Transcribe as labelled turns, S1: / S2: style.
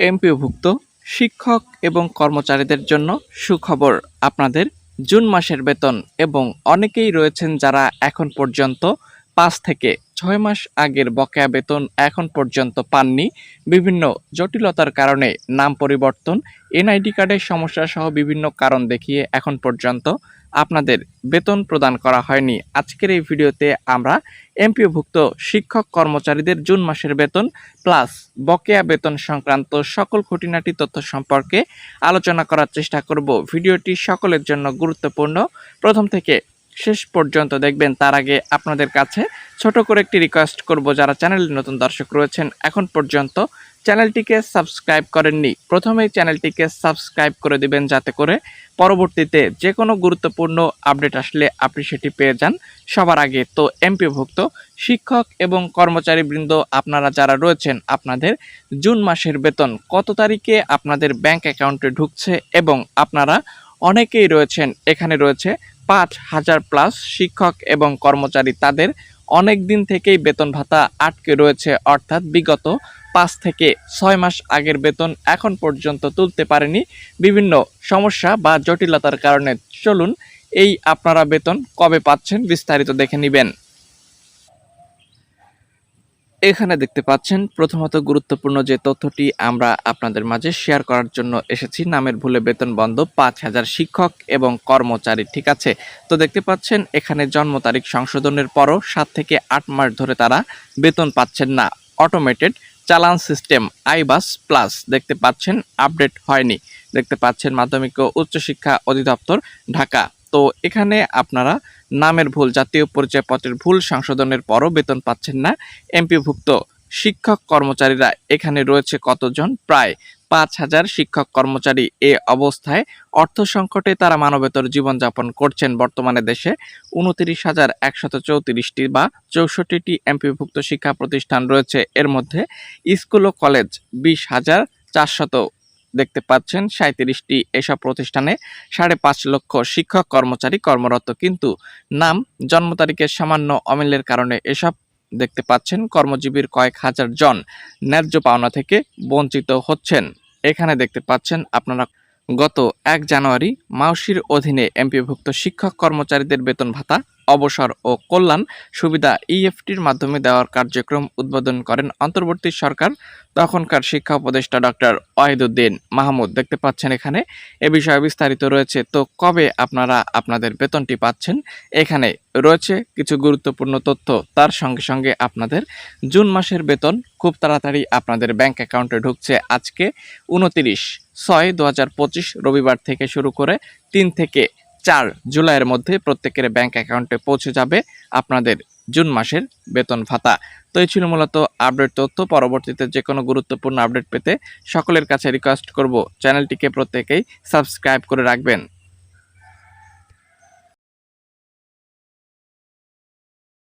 S1: এমপিওভুক্ত শিক্ষক এবং কর্মচারীদের জন্য সুখবর আপনাদের জুন মাসের বেতন এবং অনেকেই রয়েছেন যারা এখন পর্যন্ত পাঁচ থেকে ছয় মাস আগের বকেয়া বেতন এখন পর্যন্ত পাননি। বিভিন্ন জটিলতার কারণে নাম পরিবর্তন, এনআইডি কার্ডের সমস্যা সহ বিভিন্ন কারণ দেখিয়ে এখন পর্যন্ত আপনাদের বেতন প্রদান করা হয়নি। আজকের এই ভিডিওতে আমরা এমপিওভুক্ত শিক্ষক কর্মচারীদের জুন মাসের বেতন প্লাস বকেয়া বেতন সংক্রান্ত সকল খুঁটিনাটি তথ্য সম্পর্কে আলোচনা করার চেষ্টা করব। ভিডিওটি সকলের জন্য গুরুত্বপূর্ণ। প্রথম থেকে শেষ পর্যন্ত দেখবেন, তার আগে আপনাদের কাছে ছোট করে একটি রিকোয়েস্ট করব যারা চ্যানেলের নতুন দর্শক রয়েছেন। এখন পর্যন্ত চ্যানেলটিকে সাবস্ক্রাইব করেননি। প্রথমেই চ্যানেলটিকে সাবস্ক্রাইব করে দিবেন যাতে করে পরবর্তীতে যে কোনো গুরুত্বপূর্ণ আপডেট আসলে আপনি সেটি পেয়ে যান। সবার আগে তো এমপিভুক্ত শিক্ষক এবং কর্মচারীবৃন্দ আপনারা যারা রয়েছেন, আপনাদের জুন মাসের বেতন কত তারিখে আপনাদের ব্যাংক অ্যাকাউন্টে ঢুকছে এবং আপনারা অনেকেই রয়েছেন, এখানে রয়েছে পাঁচ হাজার প্লাস শিক্ষক এবং কর্মচারী তাদের অনেক দিন থেকেই বেতন ভাতা আটকে রয়েছে, অর্থাৎ বিগত পাঁচ থেকে ছয় মাস আগের বেতন এখন পর্যন্ত তুলতে পারেনি। বিভিন্ন সমস্যা বা জটিলতার কারণে চলুন এই আপনারা বেতন কবে পাচ্ছেন বিস্তারিত দেখে নেবেন। এখানে দেখতে পাচ্ছেন, প্রথমত গুরুত্বপূর্ণ যে তথ্যটি আমরা আপনাদের মাঝে শেয়ার করার জন্য এসেছি, নামের ভুলে বেতন বন্ধ, পাঁচ হাজার শিক্ষক এবং কর্মচারী, ঠিক আছে? তো দেখতে পাচ্ছেন, এখানে জন্ম তারিখ সংশোধনের পরও সাত থেকে আট মাস ধরে তারা বেতন পাচ্ছেন না। অটোমেটেড চালান সিস্টেম আইবাস প্লাস দেখতে পাচ্ছেন আপডেট হয়নি। দেখতে পাচ্ছেন, মাধ্যমিক ও উচ্চশিক্ষা অধিদপ্তর, ঢাকা। তো এখানে আপনারা নামের ভুল, জাতীয় পরিচয়পত্রের ভুল, সংশোধনের পরও বেতন পাচ্ছেন না। এমপিভুক্ত শিক্ষক কর্মচারীরা এখানে রয়েছে কতজন? প্রায় পাঁচ হাজার শিক্ষক কর্মচারী এ অবস্থায়। অর্থ সংকটে তারা মানবেতর জীবনযাপন করছেন বর্তমানে দেশে। উনতিরিশ হাজার একশত চৌত্রিশটি বা চৌষট্টিটি এমপিভুক্ত শিক্ষা প্রতিষ্ঠান রয়েছে। এর মধ্যে স্কুল ও কলেজ বিশ হাজার চারশত দেখতে পাচ্ছেন সাঁত্রিশটি এসব প্রতিষ্ঠানে সাড়ে পাঁচ লক্ষ শিক্ষক, কর্মচারী কর্মরত, কিন্তু নাম, জন্ম তারিখের সামান্য অমিলের কারণে এসব দেখতে পাচ্ছেন, কর্মজীবীর কয়েক হাজার জন ন্যায্য পাওনা থেকে বঞ্চিত হচ্ছেন। এখানে দেখতে পাচ্ছেন, আপনারা গত এক জানুয়ারি মাউসির অধীনে এমপিভুক্ত শিক্ষক কর্মচারীদের বেতন ভাতা অবসর ও কল্যাণ সুবিধা ইএফটির মাধ্যমে দেওয়ার কার্যক্রম উদ্বোধন করেন অন্তর্বর্তী সরকার। তখনকার শিক্ষা উপদেষ্টা ডক্টর ওয়াহিদুদ্দিন মাহমুদ দেখতে পাচ্ছেন এখানে। এ বিষয়ে বিস্তারিত রয়েছে। তো কবে আপনারা আপনাদের বেতনটি পাচ্ছেন? এখানে রয়েছে কিছু গুরুত্বপূর্ণ তথ্য। তার সঙ্গে সঙ্গে আপনাদের জুন মাসের বেতন খুব তাড়াতাড়ি আপনাদের ব্যাংক অ্যাকাউন্টে ঢুকছে। আজকে উনতিরিশ ছয় দু রবিবার থেকে শুরু করে তিন থেকে চার জুলাইয়ের মধ্যে প্রত্যেকের ব্যাংক অ্যাকাউন্টে পৌঁছে যাবে আপনাদের জুন মাসের বেতন ভাতা। তো এই ছিল মূলত আপডেট তথ্য। পরবর্তীতে যে কোনো গুরুত্বপূর্ণ আপডেট পেতে সকলের কাছে রিকোয়েস্ট করব। চ্যানেলটিকে প্রত্যেকেই সাবস্ক্রাইব করে রাখবেন।